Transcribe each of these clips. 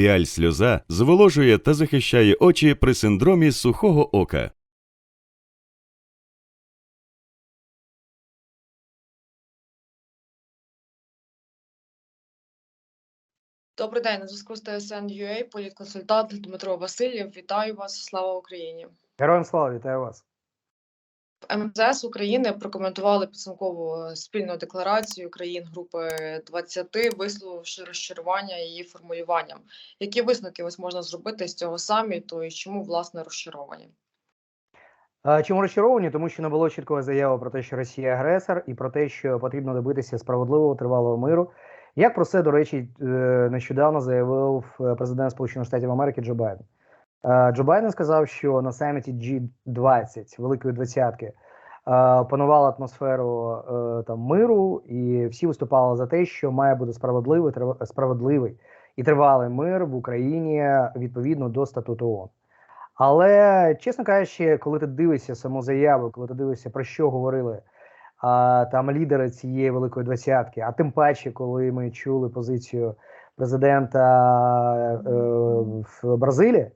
Піаль сльоза зволожує та захищає очі при синдромі сухого ока. Добрий день, на зв'язку з ТСН.UA, політконсультант Дмитро Васильєв. Вітаю вас, слава Україні. Героям слава, вітаю вас. МЗС України прокоментували підсумкову е, спільну декларацію країн групи 20, висловивши розчарування її формулюванням. Які висновки ось можна зробити з цього саміту і чому власне розчаровані? Чому розчаровані? Тому що не було чіткої заяви про те, що Росія агресор, і про те, що потрібно добитися справедливого тривалого миру. Як про це, до речі, е, нещодавно заявив е, президент Сполучених Штатів Америки Джо Байден. Е, Джо Байден сказав, що на саміті G20, Великої Двадцятки, е, панувала атмосферу е, там миру, і всі виступали за те, що має бути справедливий, справедливий і тривалий мир в Україні відповідно до статуту ООН. Але, чесно кажучи, коли ти дивишся саму заяву, коли ти дивишся, про що говорили а, там лідери цієї великої двадцятки, а тим паче, коли ми чули позицію президента е, в Бразилії,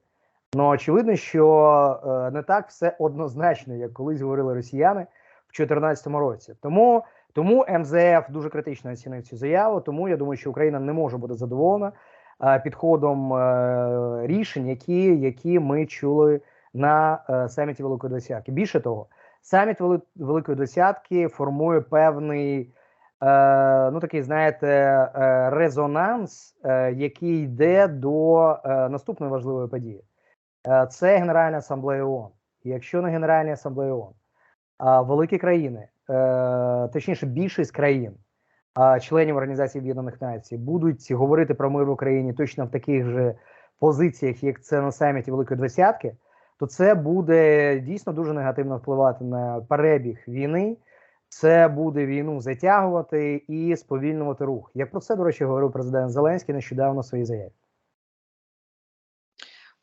ну очевидно, що е, не так все однозначно, як колись говорили росіяни в 2014 році. Тому, тому МЗФ дуже критично оцінив цю заяву. Тому я думаю, що Україна не може бути задоволена е, підходом е, рішень, які, які ми чули на саміті Великої Двадцятки. Більше того, саміт Великої Двадцятки формує певний. Ну, такий, знаєте, резонанс, який йде до наступної важливої події. Е, це Генеральна асамблея ООН. Якщо на Генеральній асамблеї ООН великі країни, е, точніше, більшість країн, членів Організації Об'єднаних Націй, будуть говорити про мир в Україні точно в таких же позиціях, як це на саміті Великої Двадцятки, то це буде дійсно дуже негативно впливати на перебіг війни. Це буде війну затягувати і сповільнювати рух. Як про це, до речі, говорив президент Зеленський нещодавно в своїй заяві.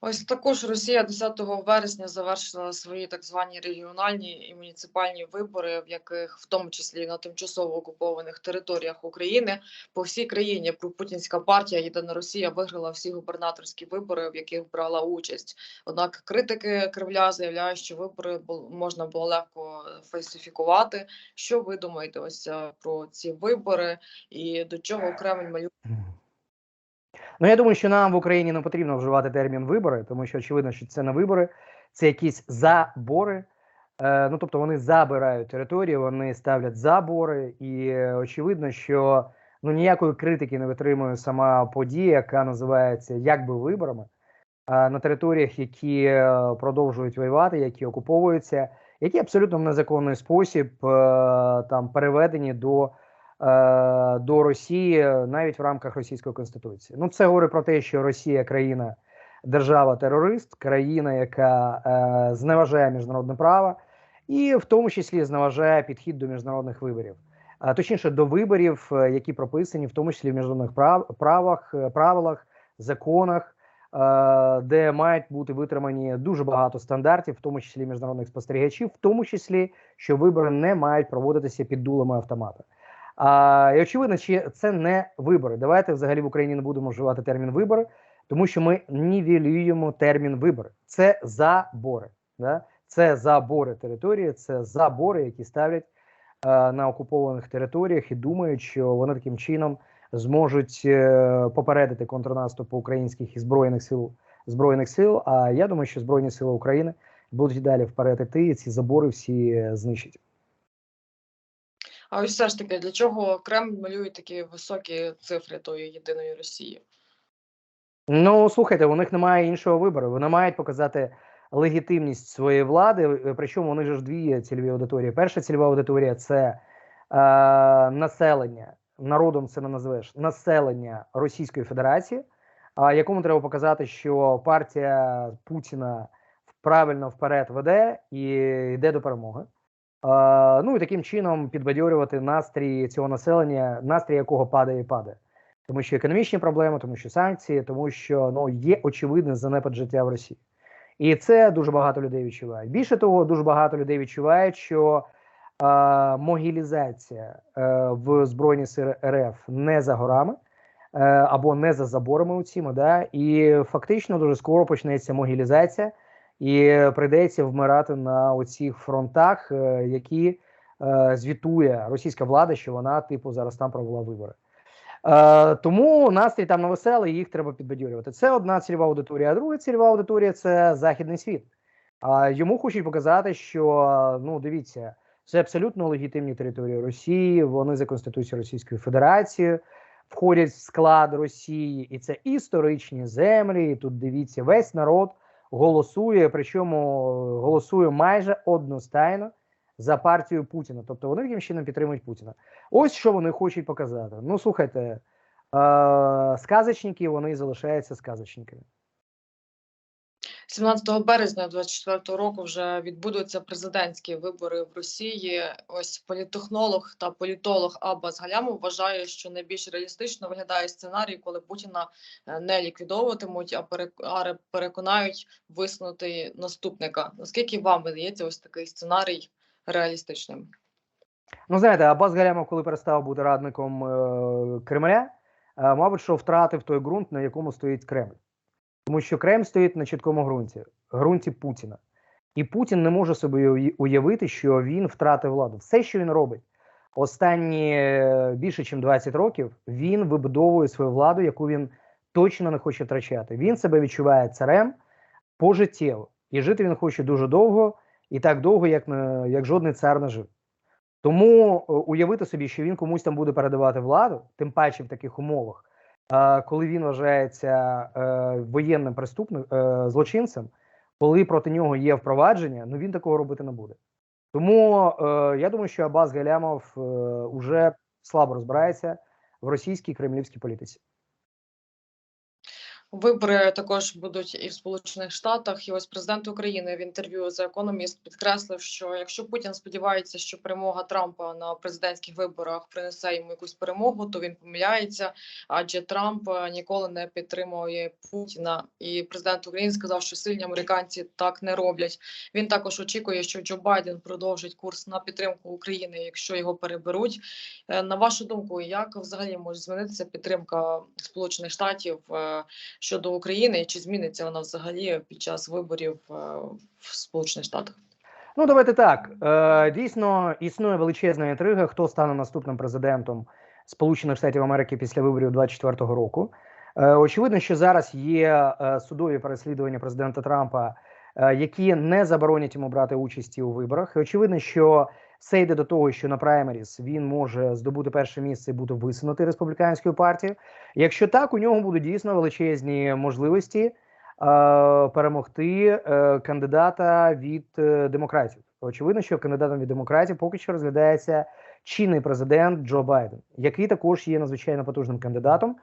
Ось також Росія 10 вересня завершила свої так звані регіональні і муніципальні вибори, в яких в тому числі на тимчасово окупованих територіях України по всій країні пропутінська партія Єдина Росія виграла всі губернаторські вибори, в яких брала участь. Однак критики Кремля заявляють, що вибори можна було легко фальсифікувати. Що ви думаєте ось е, про ці вибори і до чого Кремль малює? Ну, я думаю, що нам в Україні не потрібно вживати термін вибори, тому що очевидно, що це не вибори, це якісь забори. Е, ну, тобто вони забирають територію, вони ставлять забори, і е, очевидно, що ну ніякої критики не витримує сама подія, яка називається якби виборами е, на територіях, які продовжують воювати, які окуповуються, які абсолютно в незаконний спосіб там переведені до до Росії навіть в рамках російської конституції. Ну, це говорить про те, що Росія країна держава-терорист, країна, яка е, зневажає міжнародне право, і в тому числі зневажає підхід до міжнародних виборів. А точніше до виборів, е, які прописані, в тому числі в міжнародних прав, правах, е, правилах, законах, е, де мають бути витримані дуже багато стандартів, в тому числі міжнародних спостерігачів, в тому числі, що вибори не мають проводитися під дулами автомата. А, і очевидно, чи це не вибори. Давайте взагалі в Україні не будемо вживати термін вибори, тому що ми нівелюємо термін вибори. Це забори. Да? Це забори території, це забори, які ставлять е, на окупованих територіях і думають, що вони таким чином зможуть е, попередити контрнаступ українських і збройних сил збройних сил. А я думаю, що збройні сили України будуть далі вперед іти, і ці забори всі е, знищать. А ось все ж таки, для чого Кремль малює такі високі цифри тої єдиної Росії? Ну, слухайте, у них немає іншого вибору. Вони мають показати легітимність своєї влади. е, Причому вони ж дві цільові аудиторії. Перша цільова аудиторія це е, населення. Народом це не назвеш населення Російської Федерації, а якому треба показати, що партія Путіна правильно вперед веде і йде до перемоги. Ну і таким чином підбадьорювати настрій цього населення, настрій якого падає і падає. Тому що економічні проблеми, тому що санкції, тому що ну є очевидний занепад життя в Росії, і це дуже багато людей відчувають. Більше того, дуже багато людей відчувають, що е, могілізація е, в збройні сили РФ не за горами. е, або не за заборами у цими, да, і фактично дуже скоро почнеться могілізація, і прийдеться вмирати на оцих фронтах, е, які е, звітує російська влада, що вона, типу, зараз там провела вибори. Е, тому настрій там на веселий, їх треба підбадьорювати. Це одна цільова аудиторія, а друга цільова аудиторія це західний світ. А йому хочуть показати, що ну дивіться, це абсолютно легітимні території Росії. Вони за конституцією Російської Федерації входять в склад Росії, і це історичні землі. І тут дивіться, весь народ голосує, причому голосує майже одностайно за партію Путіна. Тобто вони таким чином підтримують Путіна. Ось що вони хочуть показати. Ну слухайте, е- сказочники вони залишаються сказочниками. 17 березня 2024 року вже відбудуться президентські вибори в Росії. Ось політтехнолог та політолог Аббас Галямов вважає, що найбільш реалістично виглядає сценарій, коли Путіна е, не ліквідовуватимуть, а перек- а переконають висунути наступника. Наскільки вам видається ось такий сценарій реалістичним? Ну, знаєте, Аббас Галямов, коли перестав бути радником е- Кремля, е- мабуть, що втратив той ґрунт, на якому стоїть Кремль. Тому що Кремль стоїть на чіткому ґрунті, ґрунті Путіна. І Путін не може собі уявити, що він втратив владу. Все, що він робить останні е, більше, ніж 20 років, він вибудовує свою владу, яку він точно не хоче втрачати. Він себе відчуває царем пожиттєво. І жити він хоче дуже довго, і так довго, як, не- як жодний цар не жив. Тому е, уявити собі, що він комусь там буде передавати владу, тим паче в таких умовах, коли він вважається е, воєнним преступним е, злочинцем, коли проти нього є впровадження, ну він такого робити не буде. Тому е, я думаю, що Абаз Галямов уже слабо розбирається в російській кремлівській політиці. Вибори також будуть і в Сполучених Штатах. І ось президент України в інтерв'ю за економіст підкреслив, що якщо Путін сподівається, що перемога Трампа на президентських виборах принесе йому якусь перемогу, то він помиляється, адже Трамп е, ніколи не підтримує Путіна. І президент України сказав, що сильні американці так не роблять. Він також очікує, що Джо Байден продовжить курс на підтримку України, якщо його переберуть. Е, На вашу думку, як взагалі може змінитися підтримка Сполучених Штатів? Щодо України, чи зміниться вона взагалі під час виборів е, в Сполучених Штатах? Ну, давайте так. Е, дійсно, існує величезна інтрига, хто стане наступним президентом Сполучених Штатів Америки після виборів 24-го року. Е, очевидно, що зараз є судові переслідування президента Трампа, які не заборонять йому брати участі у виборах. І очевидно, що все йде до того, що на праймеріс він може здобути перше місце і бути висунутий республіканською партією. Якщо так, у нього будуть дійсно величезні можливості е, перемогти е, кандидата від е, демократів. Очевидно, що кандидатом від демократів поки що розглядається чинний президент Джо Байден, який також є надзвичайно потужним кандидатом.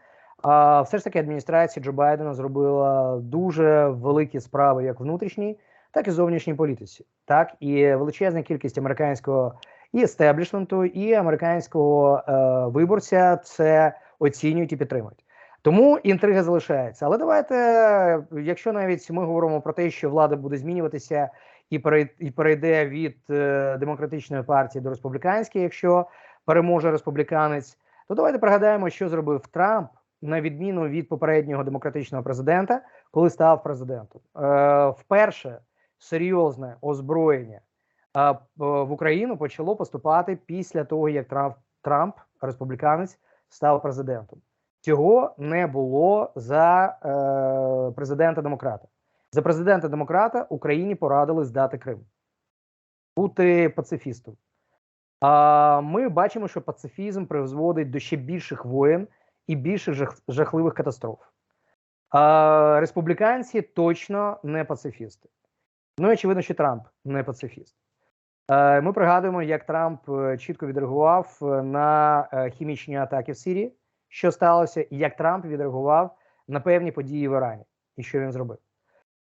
А все ж таки адміністрація Джо Байдена зробила дуже великі справи як внутрішній, так і зовнішній політиці. Так і величезна кількість американського і естеблішменту, і американського е, виборця це оцінюють і підтримують. Тому інтрига залишається. Але давайте, якщо навіть ми говоримо про те, що влада буде змінюватися і перей- і перейде від е, демократичної партії до республіканської, якщо переможе республіканець, то давайте пригадаємо, що зробив Трамп на відміну від попереднього демократичного президента, коли став президентом. Е, вперше серйозне озброєння е, в Україну почало поступати після того, як Трамп, Трамп республіканець, став президентом. Цього не було за е, президента демократа. За президента демократа Україні порадили здати Крим, бути пацифістом. А ми бачимо, що пацифізм призводить до ще більших воєн і більших жах- жахливих катастроф. А, республіканці точно не пацифісти. Ну і очевидно, що Трамп не пацифіст. Е, Ми пригадуємо, як Трамп е, чітко відреагував е, на хімічні атаки в Сирії, що сталося, і як Трамп відреагував на певні події в Ірані, і що він зробив.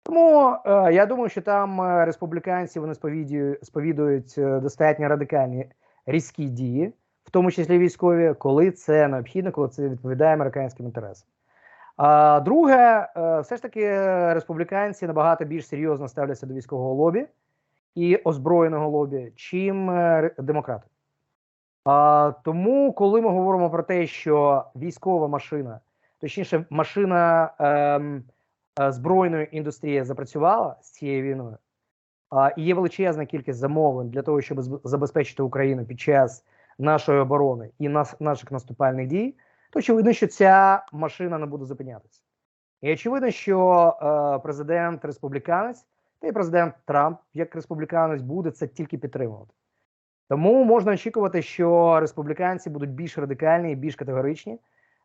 Тому я думаю, що там республіканці вони сповідують, сповідують достатньо радикальні різкі дії, в тому числі військові, коли це необхідно, коли це відповідає американським інтересам. А друге, е, все ж таки, республіканці набагато більш серйозно ставляться до військового лобі і озброєного лобі, чим е, демократи. А, тому, коли ми говоримо про те, що військова машина точніше, машина ем, е, збройної індустрії запрацювала з цією війною, а, і є величезна кількість замовлень для того, щоб забезпечити Україну під час нашої оборони і нас, наших наступальних дій, то очевидно, що ця машина не буде зупинятися. І очевидно, що е, президент республіканець та й президент Трамп, як республіканець, буде це тільки підтримувати. Тому можна очікувати, що республіканці будуть більш радикальні і більш категоричні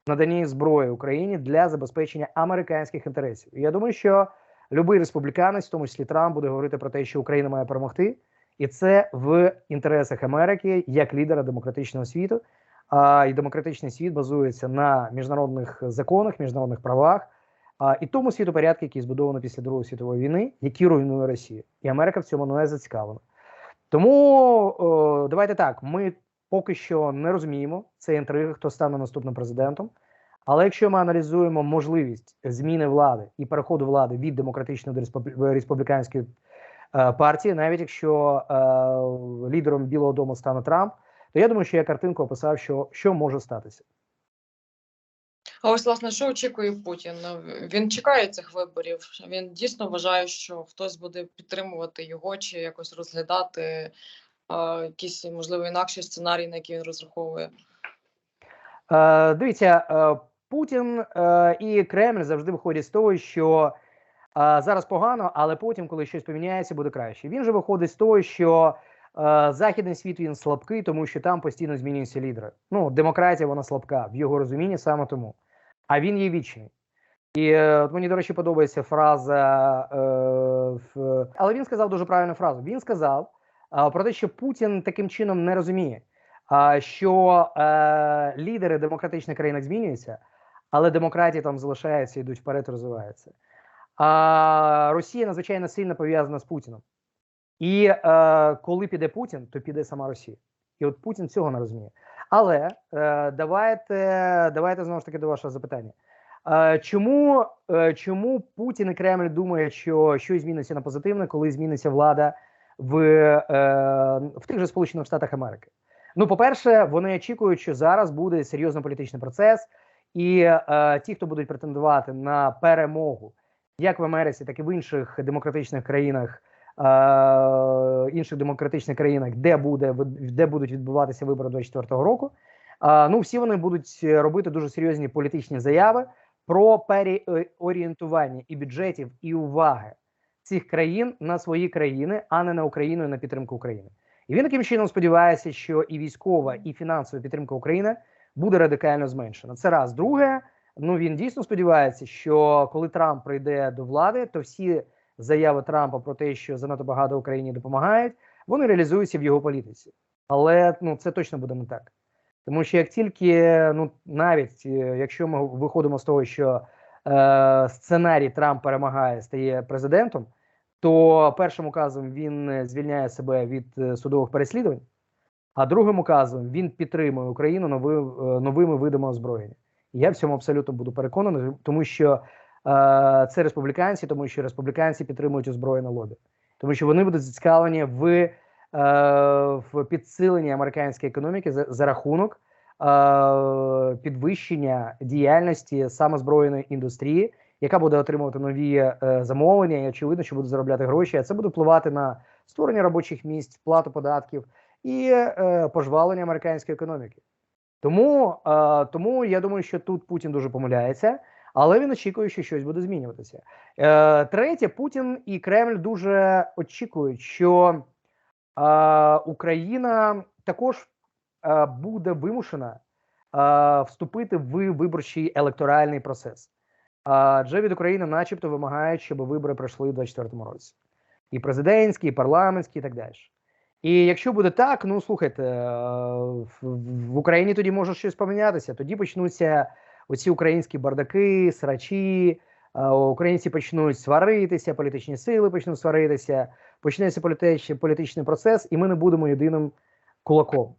в наданні зброї Україні для забезпечення американських інтересів. І я думаю, що будь-який республіканець, в тому числі Трамп, буде говорити про те, що Україна має перемогти, і це в інтересах Америки як лідера демократичного світу. А, і демократичний світ базується на міжнародних законах, міжнародних правах а, і тому світопорядку, який збудовано після Другої світової війни, який руйнує Росію. І Америка в цьому не зацікавлена. Тому о, давайте так: ми поки що не розуміємо це інтриги, хто стане наступним президентом. Але якщо ми аналізуємо можливість зміни влади і переходу влади від демократичної до республі- республіканської е, партії, навіть якщо е, лідером Білого Дому стане Трамп, то я думаю, що я картинку описав, що, що може статися. А ось власне, що очікує Путін? Він чекає цих виборів. Він дійсно вважає, що хтось буде підтримувати його чи якось розглядати а, якісь можливо інакші сценарії, на які він розраховує. Е, дивіться, е, Путін е, і Кремль завжди виходять з того, що е, зараз погано, але потім, коли щось поміняється, буде краще. Він же виходить з того, що західний світ він слабкий, тому що там постійно змінюються лідери. Ну, демократія вона слабка в його розумінні саме тому. А він є вічний. І е, от мені, до речі, подобається фраза. Е. Але він сказав дуже правильну фразу. Він сказав е, про те, що Путін таким чином не розуміє, що е, лідери демократичних країн змінюються, але демократії там залишаються, йдуть вперед, розвиваються. А Росія надзвичайно сильно пов'язана з Путіном. І е, коли піде Путін, то піде сама Росія. І от Путін цього не розуміє. Але е, давайте, давайте знову ж таки до вашого запитання. Е, чому, е, чому Путін і Кремль думають, що щось зміниться на позитивне, коли зміниться влада в, е, в тих же Сполучених Штатах Америки? Ну, по-перше, вони очікують, що зараз буде серйозний політичний процес, і е, ті, хто будуть претендувати на перемогу, як в Америці, так і в інших демократичних країнах, інших демократичних країнах, де буде де будуть відбуватися вибори 24-го року. Е, ну, всі вони будуть робити дуже серйозні політичні заяви про переорієнтування і бюджетів, і уваги цих країн на свої країни, а не на Україну і на підтримку України. І він таким чином сподівається, що і військова, і фінансова підтримка України буде радикально зменшена. Це раз. Друге, ну він дійсно сподівається, що коли Трамп прийде до влади, то всі заяви Трампа про те, що занадто багато Україні допомагають, вони реалізуються в його політиці. Але ну це точно буде не так. Тому що як тільки, ну навіть е, якщо ми виходимо з того, що е, сценарій Трамп перемагає, стає президентом, то першим указом він звільняє себе від е, судових переслідувань, а другим указом він підтримує Україну нови, е, новими видами озброєння. І я в цьому абсолютно буду переконаний, тому що це республіканці, тому що республіканці підтримують озброєне лобі, тому що вони будуть зацікавлені в, е, в підсиленні американської економіки за, за рахунок е, підвищення діяльності саме збройної індустрії яка буде отримувати нові е, замовлення, і очевидно, що буде заробляти гроші. А це буде впливати на створення робочих місць, плату податків і е, пожвалення американської економіки. Тому, е, тому я думаю, що тут Путін дуже помиляється, але він очікує, що щось буде змінюватися. Е, третє, Путін і Кремль дуже очікують, що е, Україна також е, буде вимушена е, вступити в виборчий електоральний процес. Адже від України, начебто, вимагають, щоб вибори пройшли у 2024 році. І президентські, і парламентські, і так далі. І якщо буде так, ну слухайте, е, в Україні тоді може щось помінятися. Тоді почнуться оці українські бардаки, срачі, е, українці почнуть сваритися, політичні сили почнуть сваритися, почнеться політичний, політичний процес, і ми не будемо єдиним кулаком.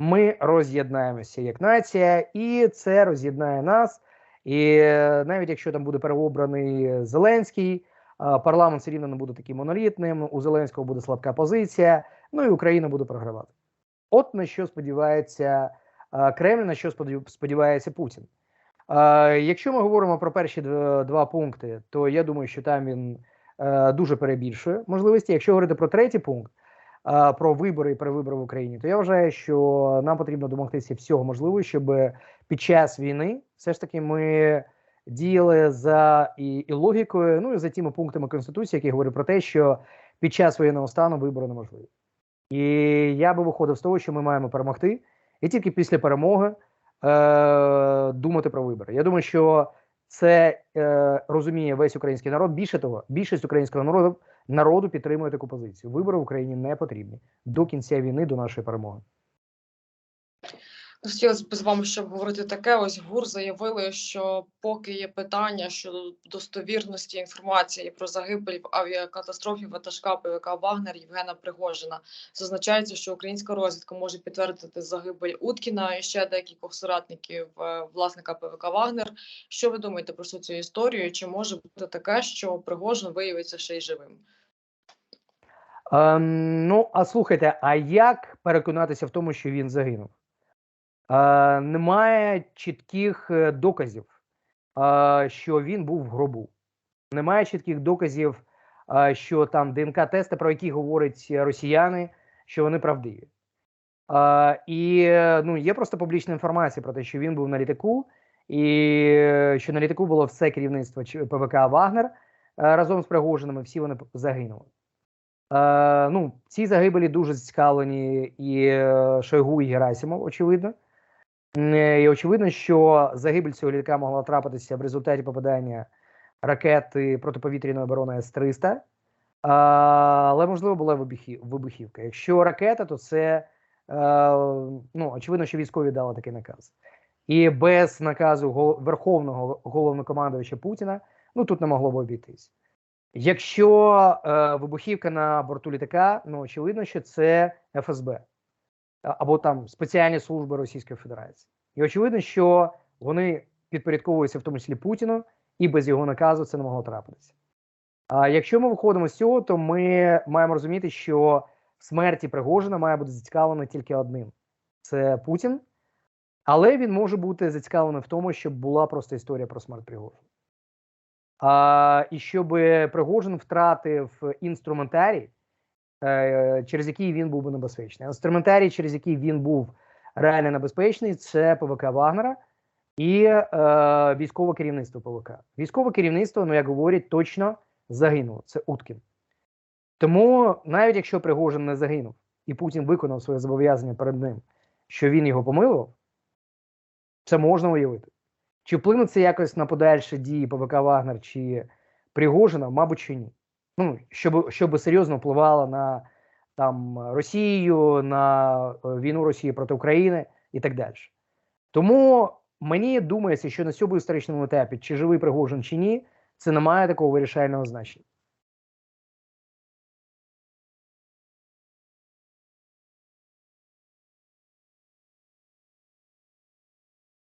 Ми роз'єднаємося як нація, і це роз'єднає нас. І навіть якщо там буде переобраний Зеленський, парламент все рівно не буде таким монолітним. У Зеленського буде слабка позиція. Ну і Україна буде програвати. От на що сподівається Кремль, на що сподівається Путін. Якщо ми говоримо про перші два пункти, то я думаю, що там він е, дуже перебільшує можливості. Якщо говорити про третій пункт, про вибори і перевибори в Україні, то я вважаю, що нам потрібно домогтися всього можливого, щоб під час війни все ж таки ми діяли за і, і логікою, ну і за тими пунктами конституції, які говорять про те, що під час воєнного стану вибори неможливі. І я би виходив з того, що ми маємо перемогти, і тільки після перемоги е, думати про вибори. Я думаю, що це е, розуміє весь український народ. Більше того, більшість українського народу народу підтримує таку позицію. Вибори в Україні не потрібні до кінця війни, до нашої перемоги. Хотілося б з вами ще обговорити таке. Ось ГУР заявили, що поки є питання щодо достовірності інформації про загибель в авіакатастрофі ватажка ПВК Вагнер Євгена Пригожина, зазначається, що українська розвідка може підтвердити загибель Уткіна і ще декількох соратників е, власника ПВК Вагнер. Що ви думаєте про цю історію? Чи може бути таке, що Пригожин виявиться ще й живим? Ем, ну, а слухайте, а як переконатися в тому, що він загинув? Е, немає чітких е, доказів, е, що він був в гробу. Немає чітких доказів, що там ДНК-тести, про які говорять росіяни, що вони правдиві. І ну, є просто публічна інформація про те, що він був на літаку, і що на літаку було все керівництво ПВК Вагнер разом з Пригожинами, всі вони загинули. Ну, ці загибелі дуже зацікавлені і Шойгу, і Герасимов, очевидно. І очевидно, що загибель цього літака могла трапитися в результаті попадання ракети протиповітряної оборони С-300, е, але, можливо, була вибухівка. Якщо ракета, то це е, ну, очевидно, що військові дали такий наказ. І без наказу Верховного головнокомандувача Путіна ну тут не могло б обійтись. Якщо е, вибухівка на борту літака, ну очевидно, що це ФСБ або там спеціальні служби Російської Федерації. І очевидно, що вони підпорядковуються в тому числі Путіну, і без його наказу це не могло трапитися. А якщо ми виходимо з цього, то ми маємо розуміти, що в смерті Пригожина має бути зацікавлений тільки одним: це Путін, але він може бути зацікавлений в тому, щоб була просто історія про смерть Пригожина. А, і щоб Пригожин втратив інструментарій, через який він був би небезпечний. Інструментарій, через який він був реально небезпечний, це ПВК Вагнера і е, військове керівництво ПВК. Військове керівництво, ну як говорять, точно загинуло. Це Уткін. Тому навіть якщо Пригожин не загинув, і Путін виконав своє зобов'язання перед ним, що він його помилував, це можна уявити. Чи вплине це якось на подальші дії ПВК Вагнер чи Пригожина, мабуть, чи ні. Ну, щоб, щоб серйозно впливало на там Росію, на е, війну Росії проти України і так далі. Тому мені думається, що на цьому історичному етапі, чи живий Пригожин чи ні, це не має такого вирішального значення.